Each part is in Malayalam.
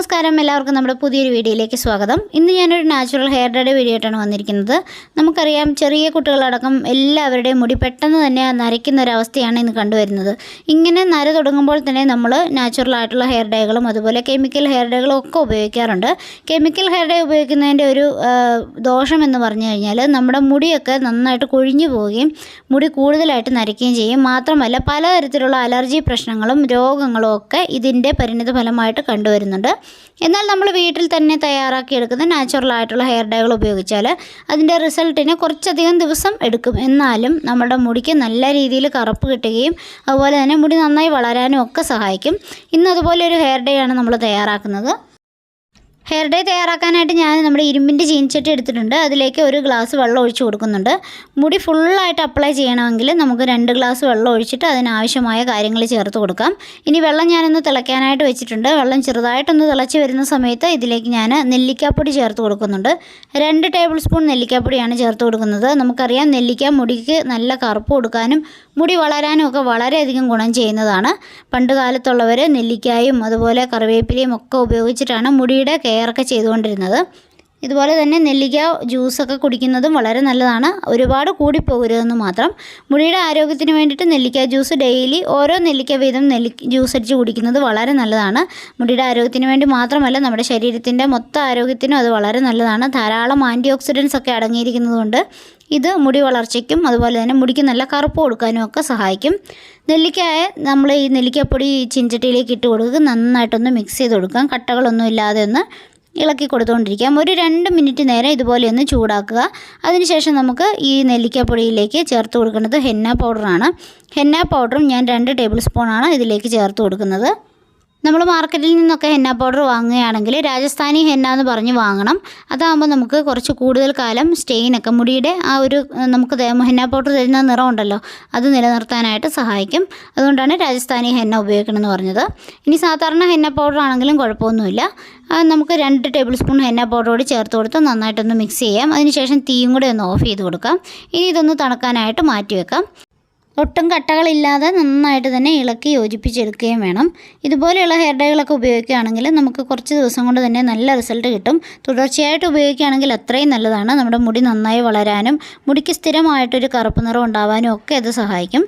നമസ്കാരം. എല്ലാവർക്കും നമ്മുടെ പുതിയൊരു വീഡിയോയിലേക്ക് സ്വാഗതം. ഇന്ന് ഞാനൊരു നാച്ചുറൽ ഹെയർ ഡേയുടെ വീഡിയോ ആയിട്ടാണ് വന്നിരിക്കുന്നത്. നമുക്കറിയാം ചെറിയ കുട്ടികളടക്കം എല്ലാവരുടെയും മുടി പെട്ടെന്ന് തന്നെ നരയ്ക്കുന്ന ഒരു അവസ്ഥയാണ് ഇന്ന് കണ്ടുവരുന്നത്. ഇങ്ങനെ നര തുടങ്ങുമ്പോൾ തന്നെ നമ്മൾ നാച്ചുറൽ ആയിട്ടുള്ള ഹെയർ ഡേകളും അതുപോലെ കെമിക്കൽ ഹെയർ ഡേകളും ഒക്കെ ഉപയോഗിക്കാറുണ്ട്. കെമിക്കൽ ഹെയർ ഡേ ഉപയോഗിക്കുന്നതിന്റെ ഒരു ദോഷം എന്ന് പറഞ്ഞു കഴിഞ്ഞാൽ നമ്മുടെ മുടിയൊക്കെ നന്നായിട്ട് കൊഴിഞ്ഞു പോവുകയും മുടി കൂടുതലായിട്ട് നരയ്ക്കുകയും ചെയ്യും. മാത്രമല്ല പലതരത്തിലുള്ള അലർജി പ്രശ്നങ്ങളും രോഗങ്ങളും ഒക്കെ ഇതിന്റെ പരിണിത ഫലമായിട്ട് കണ്ടുവരുന്നുണ്ട്. എന്നാൽ നമ്മൾ വീട്ടിൽ തന്നെ തയ്യാറാക്കി എടുക്കുന്ന നാച്ചുറൽ ആയിട്ടുള്ള ഹെയർ ഡൈകൾ ഉപയോഗിച്ചാൽ അതിന്റെ റിസൾട്ടിന് കുറച്ചധികം ദിവസം എടുക്കും. എന്നാലും നമ്മുടെ മുടിക്ക് നല്ല രീതിയിൽ കറുപ്പ് കിട്ടുകയും അതുപോലെ തന്നെ മുടി നന്നായി വളരാനും ഒക്കെ സഹായിക്കും. ഇന്ന് അതുപോലെ ഒരു ഹെയർ ഡേ ആണ് നമ്മൾ തയ്യാറാക്കുന്നത്. ഹെയർ ഡേ തയ്യാറാക്കാനായിട്ട് ഞാൻ നമ്മുടെ ഇരുമ്പിന്റെ ചീനിച്ചട്ടി എടുത്തിട്ടുണ്ട്. അതിലേക്ക് ഒരു ഗ്ലാസ് വെള്ളം ഒഴിച്ച് കൊടുക്കുന്നുണ്ട്. മുടി ഫുള്ളായിട്ട് അപ്ലൈ ചെയ്യണമെങ്കിൽ നമുക്ക് രണ്ട് ഗ്ലാസ് വെള്ളം ഒഴിച്ചിട്ട് അതിനാവശ്യമായ കാര്യങ്ങൾ ചേർത്ത് കൊടുക്കാം. ഇനി വെള്ളം ഞാനൊന്ന് തിളയ്ക്കാനായിട്ട് വെച്ചിട്ടുണ്ട്. വെള്ളം ചെറുതായിട്ടൊന്ന് തിളച്ച് വരുന്ന സമയത്ത് ഇതിലേക്ക് ഞാൻ നെല്ലിക്കാപ്പൊടി ചേർത്ത് കൊടുക്കുന്നുണ്ട്. രണ്ട് ടേബിൾ സ്പൂൺ നെല്ലിക്കാപ്പൊടിയാണ് ചേർത്ത് കൊടുക്കുന്നത്. നമുക്കറിയാം നെല്ലിക്ക മുടിക്ക് നല്ല കറുപ്പ് കൊടുക്കാനും മുടി വളരാനും ഒക്കെ വളരെയധികം ഗുണം ചെയ്യുന്നതാണ്. പണ്ട് കാലത്തുള്ളവർ നെല്ലിക്കായും അതുപോലെ കറിവേപ്പിലയും ഒക്കെ ഉപയോഗിച്ചിട്ടാണ് മുടിയുടെ കെയറൊക്കെ ചെയ്തുകൊണ്ടിരുന്നത്. ഇതുപോലെ തന്നെ നെല്ലിക്ക ജ്യൂസൊക്കെ കുടിക്കുന്നതും വളരെ നല്ലതാണ്. ഒരുപാട് കൂടിപ്പോകരുതെന്ന് മാത്രം. മുടിയുടെ ആരോഗ്യത്തിന് വേണ്ടിയിട്ട് നെല്ലിക്ക ജ്യൂസ് ഡെയിലി ഓരോ നെല്ലിക്ക വീതം നെല്ലി ജ്യൂസ് അടിച്ച് കുടിക്കുന്നത് വളരെ നല്ലതാണ്. മുടിയുടെ ആരോഗ്യത്തിന് വേണ്ടി മാത്രമല്ല നമ്മുടെ ശരീരത്തിന്റെ മൊത്തം ആരോഗ്യത്തിനും അത് വളരെ നല്ലതാണ്. ധാരാളം ആന്റി ഓക്സിഡൻസ് ഒക്കെ അടങ്ങിയിരിക്കുന്നതുകൊണ്ട് ഇത് മുടി വളർച്ചയ്ക്കും അതുപോലെ തന്നെ മുടിക്ക് നല്ല കറുപ്പ് കൊടുക്കാനും ഒക്കെ സഹായിക്കും. നെല്ലിക്കായ നമ്മൾ ഈ നെല്ലിക്കപ്പൊടി ചിഞ്ചട്ടിയിലേക്ക് ഇട്ട് കൊടുക്കുക. നന്നായിട്ടൊന്ന് മിക്സ് ചെയ്ത് കൊടുക്കാം. കട്ടകളൊന്നും ഇല്ലാതെ ഒന്ന് ഇളക്കി കൊടുത്തുകൊണ്ടിരിക്കാം. ഒരു രണ്ട് മിനിറ്റ് നേരം ഇതുപോലെ ഒന്ന് ചൂടാക്കുക. അതിനുശേഷം നമുക്ക് ഈ നെല്ലിക്കപ്പൊടിയിലേക്ക് ചേർത്ത് കൊടുക്കുന്നത് ഹെന്ന പൗഡറാണ്. ഹെന്ന പൗഡറും ഞാൻ രണ്ട് ടേബിൾ സ്പൂണാണ് ഇതിലേക്ക് ചേർത്ത് കൊടുക്കുന്നത്. നമ്മൾ മാർക്കറ്റിൽ നിന്നൊക്കെ ഹെന്ന പൗഡർ വാങ്ങുകയാണെങ്കിൽ രാജസ്ഥാനി ഹെന്ന എന്ന് പറഞ്ഞ് വാങ്ങണം. അതാകുമ്പോൾ നമുക്ക് കുറച്ച് കൂടുതൽ കാലം സ്റ്റെയിനൊക്കെ മുടിയുടെ ആ ഒരു നമുക്ക് ഹെന്ന പൗഡർ തരുന്ന നിറം ഉണ്ടല്ലോ അത് നിലനിർത്താനായിട്ട് സഹായിക്കും. അതുകൊണ്ടാണ് രാജസ്ഥാനി ഹെന്ന ഉപയോഗിക്കണമെന്ന് പറഞ്ഞത്. ഇനി സാധാരണ ഹെന്ന പൗഡർ ആണെങ്കിലും കുഴപ്പമൊന്നുമില്ല. നമുക്ക് രണ്ട് ടേബിൾ സ്പൂൺ ഹെന്ന പൗഡർ കൂടി ചേർത്ത് കൊടുത്ത് നന്നായിട്ടൊന്ന് മിക്സ് ചെയ്യാം. അതിനുശേഷം തീയും കൂടെ ഒന്ന് ഓഫ് ചെയ്ത് കൊടുക്കാം. ഇനി ഇതൊന്ന് തണുക്കാനായിട്ട് മാറ്റി വെക്കാം. ഒട്ടും കട്ടകളില്ലാതെ നന്നായിട്ട് തന്നെ ഇളക്കി യോജിപ്പിച്ചെടുക്കുകയും വേണം. ഇതുപോലെയുള്ള ഹെയർ ഡൈകളൊക്കെ ഉപയോഗിക്കുകയാണെങ്കിൽ നമുക്ക് കുറച്ച് ദിവസം കൊണ്ട് തന്നെ നല്ല റിസൾട്ട് കിട്ടും. തുടർച്ചയായിട്ട് ഉപയോഗിക്കുകയാണെങ്കിൽ അത്രയും നല്ലതാണ്. നമ്മുടെ മുടി നന്നായി വളരാനും മുടിക്ക് സ്ഥിരമായിട്ടൊരു കറുപ്പ് നിറം ഉണ്ടാവാനും ഒക്കെ അത് സഹായിക്കും.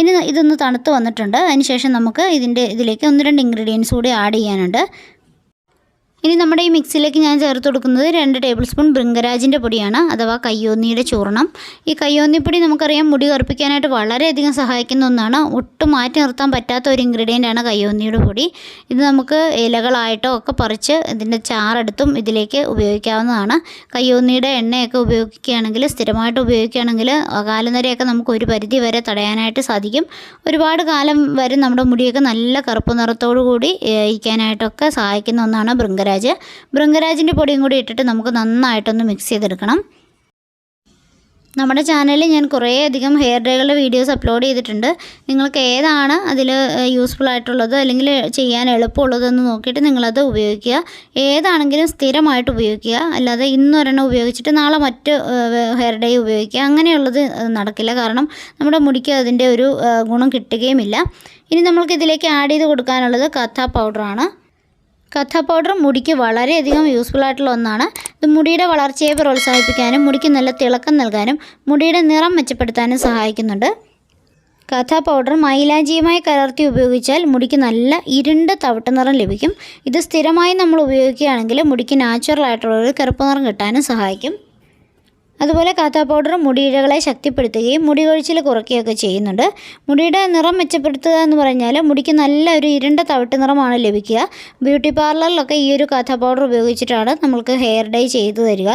ഇനി ഇതൊന്ന് തണുത്ത് വന്നിട്ടുണ്ട്. അതിനുശേഷം നമുക്ക് ഇതിന്റെ ഇതിലേക്ക് ഒന്ന് രണ്ട് ഇൻഗ്രീഡിയൻസ് കൂടി ആഡ് ചെയ്യാനുണ്ട്. ഇനി നമ്മുടെ ഈ മിക്സിയിലേക്ക് ഞാൻ ചേർത്ത് കൊടുക്കുന്നത് രണ്ട് ടേബിൾ സ്പൂൺ ബൃങ്കരാജിന്റെ പൊടിയാണ് അഥവാ കയ്യോന്നിയുടെ ചൂർണം ഈ കയ്യോന്നിപ്പൊടി നമുക്കറിയാം മുടി കറുപ്പിക്കാനായിട്ട് വളരെയധികം സഹായിക്കുന്ന ഒന്നാണ്. ഒട്ടും മാറ്റി നിർത്താൻ പറ്റാത്ത ഒരു ഇൻഗ്രീഡിയന്റ് ആണ് കയ്യോന്നിയുടെ പൊടി. ഇത് നമുക്ക് ഇലകളായിട്ടോ ഒക്കെ പറിച്ച് ഇതിന്റെ ചാറെടുത്തും ഇതിലേക്ക് ഉപയോഗിക്കാവുന്നതാണ്. കയ്യോന്നിയുടെ എണ്ണയൊക്കെ ഉപയോഗിക്കുകയാണെങ്കിൽ സ്ഥിരമായിട്ട് ഉപയോഗിക്കുകയാണെങ്കിൽ കാലനരയൊക്കെ നമുക്ക് ഒരു പരിധി വരെ തടയാനായിട്ട് സാധിക്കും. ഒരുപാട് കാലം വരെ നമ്മുടെ മുടിയൊക്കെ നല്ല കറുപ്പ് നിറത്തോടു കൂടി ഇരിക്കാനായിട്ടൊക്കെ സഹായിക്കുന്ന ഒന്നാണ് ബൃങ്കരാജ് ബൃങ്കരാജിന്റെ പൊടിയും കൂടി ഇട്ടിട്ട് നമുക്ക് നന്നായിട്ടൊന്ന് മിക്സ് ചെയ്തെടുക്കണം. നമ്മുടെ ചാനലിൽ ഞാൻ കുറേ അധികം ഹെയർ ഡേകളുടെ വീഡിയോസ് അപ്ലോഡ് ചെയ്തിട്ടുണ്ട്. നിങ്ങൾക്ക് ഏതാണ് അതിൽ യൂസ്ഫുൾ ആയിട്ടുള്ളത് അല്ലെങ്കിൽ ചെയ്യാൻ എളുപ്പമുള്ളതെന്ന് നോക്കിയിട്ട് നിങ്ങളത് ഉപയോഗിക്കുക. ഏതാണെങ്കിലും സ്ഥിരമായിട്ട് ഉപയോഗിക്കുക. അല്ലാതെ ഇന്നൊരെണ്ണം ഉപയോഗിച്ചിട്ട് നാളെ മറ്റ് ഹെയർ ഡേ ഉപയോഗിക്കുക. അങ്ങനെയുള്ളത് നടക്കില്ല. കാരണം നമ്മുടെ മുടിക്ക് അതിന്റെ ഒരു ഗുണം കിട്ടുകയുമില്ല. ഇനി നമ്മൾക്ക് ഇതിലേക്ക് ആഡ് ചെയ്ത് കൊടുക്കാനുള്ളത് കഥ പൗഡറാണ് കഥ പൗഡർ മുടിക്ക് വളരെയധികം യൂസ്ഫുൾ ആയിട്ടുള്ള ഒന്നാണ്. ഇത് മുടിയുടെ വളർച്ചയെ പ്രോത്സാഹിപ്പിക്കാനും മുടിക്ക് നല്ല തിളക്കം നൽകാനും മുടിയുടെ നിറം മെച്ചപ്പെടുത്താനും സഹായിക്കുന്നുണ്ട്. കഥ പൗഡർ മൈലാഞ്ചിയുമായി കലർത്തി ഉപയോഗിച്ചാൽ മുടിക്ക് നല്ല ഇരുണ്ട തവിട്ട് നിറം ലഭിക്കും. ഇത് സ്ഥിരമായി നമ്മൾ ഉപയോഗിക്കുകയാണെങ്കിൽ മുടിക്ക് നാച്ചുറൽ ആയിട്ടുള്ള ഒരു കറുപ്പ് നിറം കിട്ടാനും സഹായിക്കും. അതുപോലെ കാത്താ പൗഡർ മുടിയിഴകളെ ശക്തിപ്പെടുത്തുകയും മുടി കൊഴിച്ചിൽ കുറയ്ക്കുകയൊക്കെ ചെയ്യുന്നുണ്ട്. മുടിയുടെ നിറം മെച്ചപ്പെടുത്തുക എന്ന് പറഞ്ഞാൽ മുടിക്ക് നല്ല ഒരു ഇരുണ്ട തവിട്ട് നിറമാണ് ലഭിക്കുക. ബ്യൂട്ടി പാർലറിലൊക്കെ ഈ ഒരു കാത്താ പൗഡർ ഉപയോഗിച്ചിട്ടാണ് നമ്മൾക്ക് ഹെയർ ഡൈ ചെയ്തു തരിക.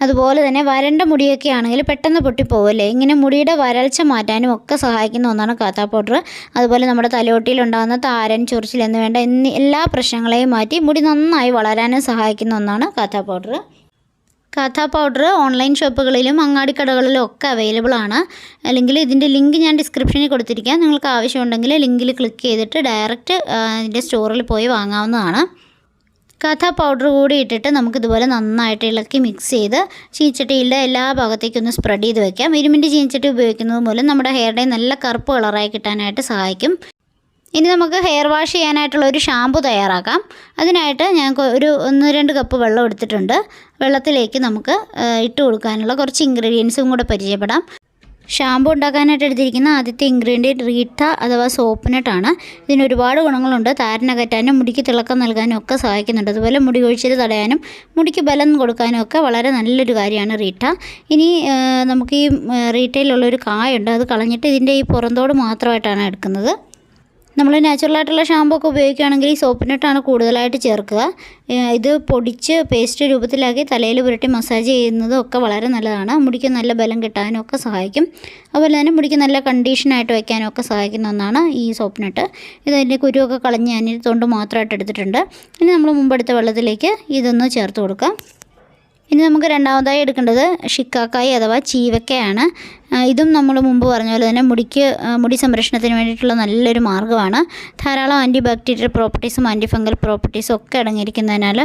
അതുപോലെ തന്നെ വരണ്ട മുടിയൊക്കെ ആണെങ്കിൽ പെട്ടെന്ന് പൊട്ടിപ്പോവല്ലേ ഇങ്ങനെ മുടിയുടെ വരൾച്ച മാറ്റാനും ഒക്കെ സഹായിക്കുന്ന ഒന്നാണ് കാത്താ പൗഡർ. അതുപോലെ നമ്മുടെ തലയോട്ടിയിലുണ്ടാകുന്ന താരൻ ചൊറിച്ചിൽ എന്ന് വേണ്ട എല്ലാ പ്രശ്നങ്ങളെയും മാറ്റി മുടി നന്നായി വളരാനും സഹായിക്കുന്ന ഒന്നാണ് കാത്താ പൗഡർ. കഥ പൗഡർ ഓൺലൈൻ ഷോപ്പുകളിലും അങ്ങാടിക്കടകളിലും ഒക്കെ അവൈലബിൾ ആണ്. അല്ലെങ്കിൽ ഇതിന്റെ ലിങ്ക് ഞാൻ ഡിസ്ക്രിപ്ഷനിൽ കൊടുത്തിരിക്കാം. നിങ്ങൾക്ക് ആവശ്യമുണ്ടെങ്കിൽ ലിങ്കിൽ ക്ലിക്ക് ചെയ്തിട്ട് ഡയറക്റ്റ് ഇതിന്റെ സ്റ്റോറിൽ പോയി വാങ്ങാവുന്നതാണ്. കഥ പൗഡർ കൂടി ഇട്ടിട്ട് നമുക്കിതുപോലെ നന്നായിട്ട് ഇളക്കി മിക്സ് ചെയ്ത് ചീച്ചട്ടിയുടെ എല്ലാ ഭാഗത്തേക്കൊന്ന് സ്പ്രെഡ് ചെയ്ത് വയ്ക്കാം ഇരുമിന്റെ ചീച്ചട്ടി ഉപയോഗിക്കുന്നത് മൂലം നമ്മുടെ ഹെയർ ഡേ നല്ല കറുപ്പ് കളറായി കിട്ടാനായിട്ട് സഹായിക്കും. ഇനി നമുക്ക് ഹെയർ വാഷ് ചെയ്യാനായിട്ടുള്ള ഒരു ഷാമ്പു തയ്യാറാക്കാം. അതിനായിട്ട് ഞാൻ ഒരു ഒന്ന് രണ്ട് കപ്പ് വെള്ളം എടുത്തിട്ടുണ്ട്. വെള്ളത്തിലേക്ക് നമുക്ക് ഇട്ട് കൊടുക്കാനുള്ള കുറച്ച് ഇൻഗ്രീഡിയൻസും കൂടെ പരിചയപ്പെടാം. ഷാമ്പു ഉണ്ടാക്കാനായിട്ട് എടുത്തിരിക്കുന്ന ആദ്യത്തെ ഇൻഗ്രീഡിയന്റ് റീട്ട അഥവാ സോപ്പിനട്ടാണ് ഇതിന് ഒരുപാട് ഗുണങ്ങളുണ്ട്. താരനകറ്റാനും മുടിക്ക് തിളക്കം നൽകാനും ഒക്കെ സഹായിക്കുന്നുണ്ട്. അതുപോലെ മുടി ഒഴിച്ചിൽ തടയാനും മുടിക്ക് ബലം കൊടുക്കാനും ഒക്കെ വളരെ നല്ലൊരു കാര്യമാണ് റീട്ട ഇനി നമുക്ക് ഈ റീട്ടയിലുള്ളൊരു കായുണ്ട്. അത് കളഞ്ഞിട്ട് ഇതിന്റെ ഈ പുറന്തോട് മാത്രമായിട്ടാണ് എടുക്കുന്നത്. നമ്മൾ നാച്ചുറലായിട്ടുള്ള ഷാമ്പൂ ഒക്കെ ഉപയോഗിക്കുകയാണെങ്കിൽ ഈ സോപ്പിനിട്ടാണ് കൂടുതലായിട്ട് ചേർക്കുക. ഇത് പൊടിച്ച് പേസ്റ്റ് രൂപത്തിലാക്കി തലയിൽ പുരട്ടി മസാജ് ചെയ്യുന്നതും ഒക്കെ വളരെ നല്ലതാണ്. മുടിക്ക് നല്ല ബലം കിട്ടാനും ഒക്കെ സഹായിക്കും. അതുപോലെ തന്നെ മുടിക്ക് നല്ല കണ്ടീഷനായിട്ട് വയ്ക്കാനും ഒക്കെ സഹായിക്കുന്ന ഒന്നാണ് ഈ സോപ്പിനിട്ട് ഇത് അതിന്റെ കുരുവൊക്കെ കളഞ്ഞ് ഞാൻ തൊണ്ട് മാത്രമായിട്ട് എടുത്തിട്ടുണ്ട്. ഇനി നമ്മൾ മുമ്പെടുത്ത വെള്ളത്തിലേക്ക് ഇതൊന്ന് ചേർത്ത് കൊടുക്കാം. ഇനി നമുക്ക് രണ്ടാമതായി എടുക്കേണ്ടത് ഷിക്കാക്കായി അഥവാ ചീവക്കയാണ്. ഇതും നമ്മൾ മുമ്പ് പറഞ്ഞ പോലെ തന്നെ മുടിക്ക് മുടി സംരക്ഷണത്തിന് വേണ്ടിയിട്ടുള്ള നല്ലൊരു മാർഗമാണ്. ധാരാളം ആന്റി ബാക്ടീരിയൽ പ്രോപ്പർട്ടീസും ആന്റി ഫംഗൽ പ്രോപ്പർട്ടീസും ഒക്കെ അടങ്ങിയിരിക്കുന്നതിനാൽ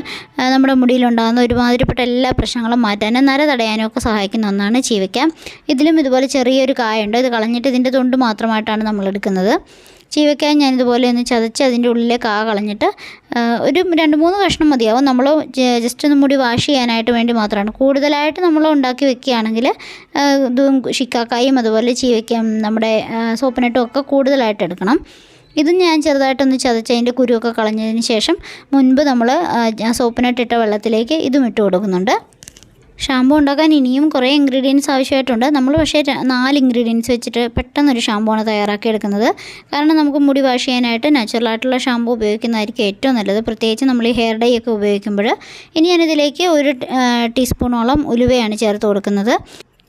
നമ്മുടെ മുടിയിലുണ്ടാകുന്ന ഒരുമാതിരിപ്പെട്ട എല്ലാ പ്രശ്നങ്ങളും മാറ്റാനും നര തടയാനും ഒക്കെ സഹായിക്കുന്ന ഒന്നാണ് ചീവയ്ക്ക ഇതിലും ഇതുപോലെ ചെറിയൊരു കായുണ്ട്. ഇത് കളഞ്ഞിട്ട് ഇതിന്റെ തൊണ്ട് മാത്രമായിട്ടാണ് നമ്മൾ എടുക്കുന്നത്. ചീവയ്ക്കായി ഞാനിതുപോലെ ഒന്ന് ചതച്ച് അതിന്റെ ഉള്ളിലെ കാ കളഞ്ഞിട്ട് ഒരു രണ്ട് മൂന്ന് കഷ്ണം മതിയാവും. നമ്മൾ ജസ്റ്റ് ഒന്ന് മുടി വാഷ് ചെയ്യാനായിട്ട് വേണ്ടി മാത്രമാണ്. കൂടുതലായിട്ട് നമ്മൾ ഉണ്ടാക്കി വെക്കുകയാണെങ്കിൽ ഇതും ഷിക്കാക്കായും അതുപോലെ ചീവയ്ക്കും നമ്മുടെ സോപ്പിനട്ടും ഒക്കെ കൂടുതലായിട്ട് എടുക്കണം. ഇത് ഞാൻ ചെറുതായിട്ടൊന്ന് ചതച്ച് അതിന്റെ കുരുവൊക്കെ കളഞ്ഞതിന് ശേഷം മുൻപ് നമ്മൾ സോപ്പിനട്ടിട്ട വെള്ളത്തിലേക്ക് ഇതും ഇട്ട് കൊടുക്കുന്നുണ്ട്. ഷാമ്പു ഉണ്ടാക്കാൻ ഇനിയും കുറേ ഇൻഗ്രീഡിയൻസ് ആവശ്യമായിട്ടുണ്ട്. നമ്മൾ പക്ഷേ നാല് ഇൻഗ്രീഡിയൻസ് വെച്ചിട്ട് പെട്ടെന്നൊരു ഷാമ്പുവാണ് തയ്യാറാക്കി എടുക്കുന്നത് കാരണം നമുക്ക് മുടി വാഷ് ചെയ്യാനായിട്ട് നാച്ചുറൽ ആയിട്ടുള്ള ഷാമ്പു ഉപയോഗിക്കുന്നതായിരിക്കും ഏറ്റവും നല്ലത്. പ്രത്യേകിച്ച് നമ്മൾ ഈ ഹെയർ ഡൈ ഒക്കെ ഉപയോഗിക്കുമ്പോൾ. ഇനി ഞാനിതിലേക്ക് ഒരു ടീസ്പൂണോളം ഉലുവയാണ് ചേർത്ത് കൊടുക്കുന്നത്.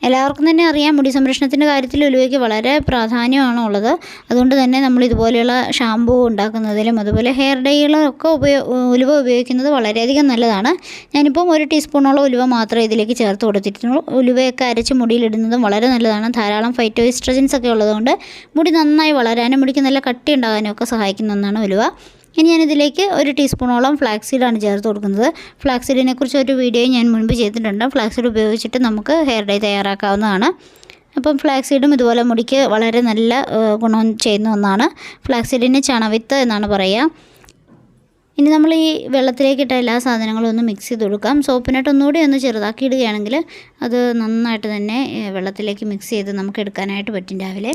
എല്ലാവർക്കും തന്നെ അറിയാം മുടി സംരക്ഷണത്തിന്റെ കാര്യത്തിൽ ഉലുവയ്ക്ക് വളരെ പ്രാധാന്യമാണ് ഉള്ളത്. അതുകൊണ്ട് തന്നെ നമ്മൾ ഇതുപോലെയുള്ള ഷാമ്പൂ ഉണ്ടാക്കുന്നതിലും അതുപോലെ ഹെയർ ഡൈകളൊക്കെ ഉപയോ ഉലുവ ഉപയോഗിക്കുന്നത് വളരെയധികം നല്ലതാണ്. ഞാനിപ്പം ഒരു ടീസ്പൂണോളം ഉലുവ മാത്രമേ ഇതിലേക്ക് ചേർത്ത് കൊടുത്തിട്ടുള്ളൂ. ഉലുവയൊക്കെ അരച്ച് മുടിയിലിടുന്നതും വളരെ നല്ലതാണ്. ധാരാളം ഫൈറ്റോ ഇസ്ട്രജൻസ് ഒക്കെ ഉള്ളതുകൊണ്ട് മുടി നന്നായി വളരാനും മുടിക്ക് നല്ല കട്ടി ഉണ്ടാകാനും ഒക്കെ സഹായിക്കുന്ന ഒന്നാണ് ഉലുവ. ഇനി ഞാനിതിലേക്ക് ഒരു ടീസ്പൂണോളം ഫ്ലാക്സ് സീഡാണ് ചേർത്ത് കൊടുക്കുന്നത്. ഫ്ലാക്സ് സീഡിനെ കുറിച്ച് ഒരു വീഡിയോ ഞാൻ മുൻപ് ചെയ്തിട്ടുണ്ട്. ഫ്ലാക്സ് സീഡ് ഉപയോഗിച്ചിട്ട് നമുക്ക് ഹെയർ ഡൈ തയ്യാറാക്കാവുന്നതാണ്. അപ്പം ഫ്ലാക്സ് സീഡും ഇതുപോലെ മുടിക്ക് വളരെ നല്ല ഗുണം ചെയ്യുന്ന ഒന്നാണ്. ഫ്ലാക്സ് സീഡിന് ചണവിത്ത് എന്നാണ് പറയുക. ഇനി നമ്മൾ ഈ വെള്ളത്തിലേക്കിട്ട എല്ലാ സാധനങ്ങളും ഒന്ന് മിക്സ് ചെയ്ത് കൊടുക്കാം. സോപ്പിനായിട്ട് ഒന്നുകൂടി ഒന്ന് ചെറുതാക്കി ഇടുകയാണെങ്കിൽ അത് നന്നായിട്ട് തന്നെ വെള്ളത്തിലേക്ക് മിക്സ് ചെയ്ത് നമുക്ക് എടുക്കാനായിട്ട് പറ്റും രാവിലെ.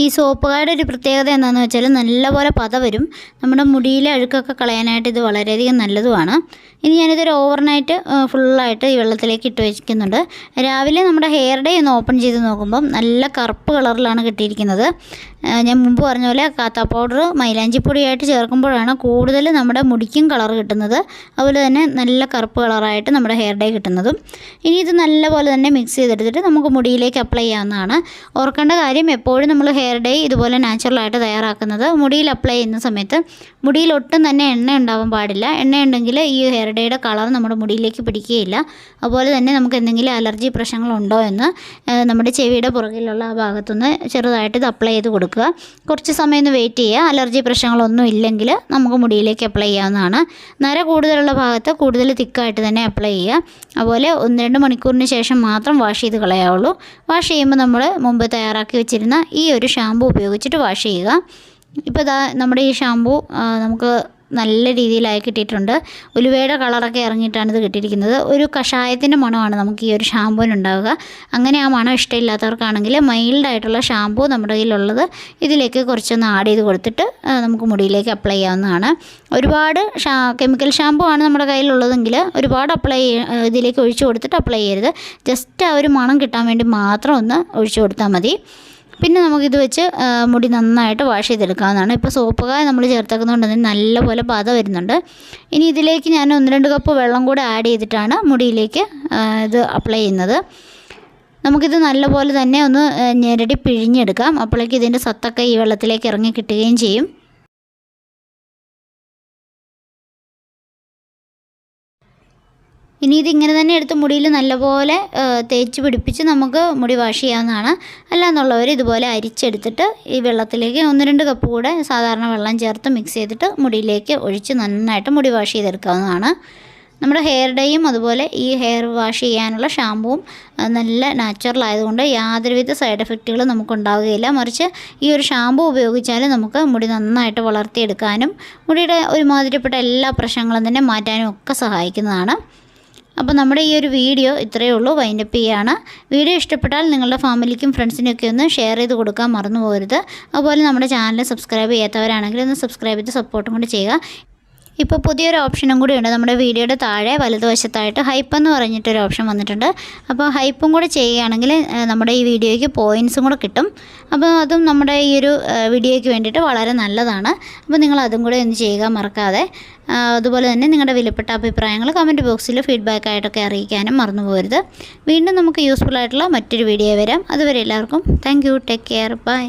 ഈ സോപ്പുകാരുടെ ഒരു പ്രത്യേകത എന്താണെന്ന് വെച്ചാൽ നല്ലപോലെ പത വരും. നമ്മുടെ മുടിയിലെ അഴുക്കൊക്കെ കളയാനായിട്ട് ഇത് വളരെയധികം നല്ലതുമാണ്. ഇനി ഞാനിതൊരു ഓവർനൈറ്റ് ഫുള്ളായിട്ട് ഈ വെള്ളത്തിലേക്ക് ഇട്ട് വെച്ചിരിക്കുന്നുണ്ട്. രാവിലെ നമ്മുടെ ഹെയർ ഡേ ഒന്ന് ഓപ്പൺ ചെയ്ത് നോക്കുമ്പം നല്ല കറുപ്പ് കളറിലാണ് കിട്ടിയിരിക്കുന്നത്. ഞാൻ മുമ്പ് പറഞ്ഞ പോലെ കാത്ത പൗഡർ മൈലാഞ്ചിപ്പൊടിയായിട്ട് ചേർക്കുമ്പോഴാണ് കൂടുതൽ നമ്മുടെ മുടിക്കും കളർ കിട്ടുന്നത്. അതുപോലെ തന്നെ നല്ല കറുപ്പ് കളറായിട്ട് നമ്മുടെ ഹെയർ ഡേ കിട്ടുന്നതും. ഇനി ഇത് നല്ലപോലെ തന്നെ മിക്സ് ചെയ്തെടുത്തിട്ട് നമുക്ക് മുടിയിലേക്ക് അപ്ലൈ ചെയ്യാവുന്നതാണ്. ഓർക്കേണ്ട കാര്യം എപ്പോഴും നമ്മൾ ഹെയർ ഡേ ഇതുപോലെ നാച്ചുറലായിട്ട് തയ്യാറാക്കുന്നത് മുടിയിൽ അപ്ലൈ ചെയ്യുന്ന സമയത്ത് മുടിയിൽ ഒട്ടും തന്നെ എണ്ണ ഉണ്ടാവാൻ പാടില്ല. എണ്ണ ഉണ്ടെങ്കിൽ ഈ ഹെയർ ഡേയുടെ കളർ നമ്മുടെ മുടിയിലേക്ക് പിടിക്കുകയില്ല. അതുപോലെ തന്നെ നമുക്ക് എന്തെങ്കിലും അലർജി പ്രശ്നങ്ങളുണ്ടോ എന്ന് നമ്മുടെ ചെവിയുടെ പുറകിലുള്ള ആ ഭാഗത്തുനിന്ന് ചെറുതായിട്ട് ഇത് അപ്ലൈ ചെയ്ത് കൊടുക്കുക. കുറച്ച് സമയം ഒന്ന് വെയിറ്റ് ചെയ്യുക. അലർജി പ്രശ്നങ്ങളൊന്നും ഇല്ലെങ്കിൽ നമുക്ക് മുടിയിലേക്ക് അപ്ലൈ ചെയ്യാവുന്നതാണ്. നര കൂടുതലുള്ള ഭാഗത്ത് കൂടുതൽ തിക്കായിട്ട് തന്നെ അപ്ലൈ ചെയ്യുക. അതുപോലെ ഒന്ന് രണ്ട് മണിക്കൂറിന് ശേഷം മാത്രം വാഷ് ചെയ്ത് കളയാവുള്ളൂ. വാഷ് ചെയ്യുമ്പോൾ നമ്മൾ മുമ്പ് തയ്യാറാക്കി വെച്ചിരുന്ന ഈ ഒരു ഷാമ്പു ഉപയോഗിച്ചിട്ട് വാഷ് ചെയ്യുക. ഇപ്പോൾ ഇതാ നമ്മുടെ ഈ ഷാമ്പു നമുക്ക് നല്ല രീതിയിലായി കിട്ടിയിട്ടുണ്ട്. ഉലുവയുടെ കളറൊക്കെ ഇറങ്ങിയിട്ടാണ് ഇത് കിട്ടിയിരിക്കുന്നത്. ഒരു കഷായത്തിന്റെ മണമാണ് നമുക്ക് ഈ ഒരു ഷാമ്പൂവിന് ഉണ്ടാവുക. അങ്ങനെ ആ മണം ഇഷ്ടമില്ലാത്തവർക്കാണെങ്കിൽ മൈൽഡായിട്ടുള്ള ഷാമ്പൂ നമ്മുടെ കയ്യിലുള്ളത് ഇതിലേക്ക് കുറച്ചൊന്ന് ആഡ് ചെയ്ത് കൊടുത്തിട്ട് നമുക്ക് മുടിയിലേക്ക് അപ്ലൈ ചെയ്യാവുന്നതാണ്. ഒരുപാട് ഷാ കെമിക്കൽ ഷാമ്പൂ ആണ് നമ്മുടെ കയ്യിലുള്ളതെങ്കിൽ ഒരുപാട് അപ്ലൈ ഇതിലേക്ക് ഒഴിച്ചു കൊടുത്തിട്ട് അപ്ലൈ ചെയ്യരുത്. ജസ്റ്റ് ആ ഒരു മണം കിട്ടാൻ വേണ്ടി മാത്രം ഒന്ന് ഒഴിച്ചു കൊടുത്താൽ മതി. പിന്നെ നമുക്കിത് വെച്ച് മുടി നന്നായിട്ട് വാഷ് ചെയ്തെടുക്കാവുന്നതാണ്. ഇപ്പോൾ സോപ്പ് കായ നമ്മൾ ചേർത്തേക്കുന്നതുകൊണ്ട് തന്നെ നല്ലപോലെ പത വരുന്നുണ്ട്. ഇനി ഇതിലേക്ക് ഞാൻ ഒന്ന് രണ്ട് കപ്പ് വെള്ളം കൂടെ ആഡ് ചെയ്തിട്ടാണ് മുടിയിലേക്ക് ഇത് അപ്ലൈ ചെയ്യുന്നത്. നമുക്കിത് നല്ലപോലെ തന്നെ ഒന്ന് ഞെരടി പിഴിഞ്ഞെടുക്കാം. അപ്പോഴേക്ക് ഇതിന്റെ സത്തൊക്കെ ഈ വെള്ളത്തിലേക്ക് ഇറങ്ങി കിട്ടുകയും ചെയ്യും. ഇനി ഇതിങ്ങനെ തന്നെ എടുത്ത് മുടിയിൽ നല്ലപോലെ തേച്ച് പിടിപ്പിച്ച് നമുക്ക് മുടി വാഷ് ചെയ്യാവുന്നതാണ്. അല്ലാന്നുള്ളവർ ഇതുപോലെ അരിച്ചെടുത്തിട്ട് ഈ വെള്ളത്തിലേക്ക് ഒന്ന് രണ്ട് കപ്പ് കൂടെ സാധാരണ വെള്ളം ചേർത്ത് മിക്സ് ചെയ്തിട്ട് മുടിയിലേക്ക് ഒഴിച്ച് നന്നായിട്ട് മുടി വാഷ് ചെയ്തെടുക്കാവുന്നതാണ്. നമ്മുടെ ഹെയർ ഡേയും അതുപോലെ ഈ ഹെയർ വാഷ് ചെയ്യാനുള്ള ഷാമ്പുവും നല്ല നാച്ചുറൽ ആയതുകൊണ്ട് യാതൊരുവിധ സൈഡ് എഫക്റ്റുകളും നമുക്ക് ഉണ്ടാവുകയില്ല മറിച്ച് ഈ ഒരു ഷാമ്പു ഉപയോഗിച്ചാൽ നമുക്ക് മുടി നന്നായിട്ട് വളർത്തിയെടുക്കാനും മുടിയുടെ ഒരുമാതിരിപ്പെട്ട എല്ലാ പ്രശ്നങ്ങളും തന്നെ മാറ്റാനും ഒക്കെ സഹായിക്കുന്നതാണ്. അപ്പോൾ നമ്മുടെ ഈ ഒരു വീഡിയോ ഇത്രയേ ഉള്ളൂ. വൈൻഡപ്പ് ചെയ്യാണ്. വീഡിയോ ഇഷ്ടപ്പെട്ടാൽ നിങ്ങളുടെ ഫാമിലിക്കും ഫ്രണ്ട്സിനൊക്കെ ഒന്ന് ഷെയർ ചെയ്ത് കൊടുക്കാൻ മറന്നു പോകരുത്. അതുപോലെ നമ്മുടെ ചാനൽ സബ്സ്ക്രൈബ് ചെയ്യാത്തവരാണെങ്കിൽ ഒന്ന് സബ്സ്ക്രൈബ് ചെയ്ത് സപ്പോർട്ടും കൂടി ചെയ്യുക. ഇപ്പോൾ പുതിയൊരു ഓപ്ഷനും കൂടി ഉണ്ട്. നമ്മുടെ വീഡിയോയുടെ താഴെ വലതുവശത്തായിട്ട് ഹൈപ്പ് എന്ന് പറഞ്ഞിട്ടൊരു ഓപ്ഷൻ വന്നിട്ടുണ്ട്. അപ്പോൾ ഹൈപ്പും കൂടെ ചെയ്യുകയാണെങ്കിൽ നമ്മുടെ ഈ വീഡിയോയ്ക്ക് പോയിൻസും കൂടെ കിട്ടും. അപ്പോൾ അതും നമ്മുടെ ഈ ഒരു വീഡിയോയ്ക്ക് വേണ്ടിയിട്ട് വളരെ നല്ലതാണ്. അപ്പോൾ നിങ്ങൾ അതും കൂടെ ഒന്ന് ചെയ്യുക മറക്കാതെ. അതുപോലെ തന്നെ നിങ്ങളുടെ വിലപ്പെട്ട അഭിപ്രായങ്ങൾ കമന്റ് ബോക്സിൽ ഫീഡ്ബാക്ക് ആയിട്ടൊക്കെ അറിയിക്കാനും മറന്നു പോകരുത് വീണ്ടും നമുക്ക് യൂസ്ഫുൾ ആയിട്ടുള്ള മറ്റൊരു വീഡിയോ വരാം. അതുവരെ എല്ലാവർക്കും thank you take care bye